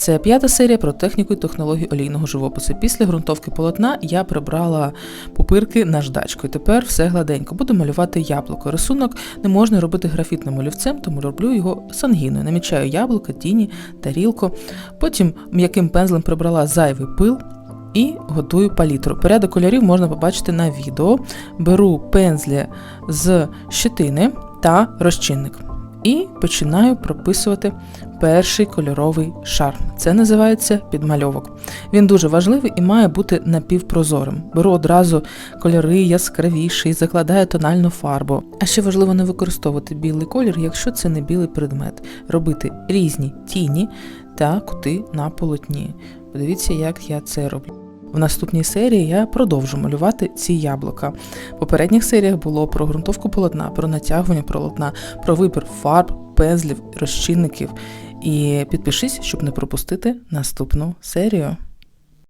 Це п'ята серія про техніку і технологію олійного живопису. Після ґрунтовки полотна я прибрала пупирки наждачкою. Тепер все гладенько. Буду малювати яблуко. Рисунок не можна робити графітним олівцем, тому роблю його сангіною. Намічаю яблуко, тіні, тарілку. Потім м'яким пензлем прибрала зайвий пил. І готую палітру. Порядок кольорів можна побачити на відео. Беру пензлі з щетини та розчинник. І починаю прописувати перший кольоровий шар. Це називається підмальовок. Він дуже важливий і має бути напівпрозорим. Беру одразу кольори яскравіші, закладаю тональну фарбу. А ще важливо не використовувати білий колір, якщо це не білий предмет. Робити різні тіні та кути на полотні. Подивіться, як я це роблю. В наступній серії я продовжу малювати ці яблука. В попередніх серіях було про ґрунтовку полотна, про натягування полотна, про вибір фарб, пензлів, розчинників. І підпишись, щоб не пропустити наступну серію.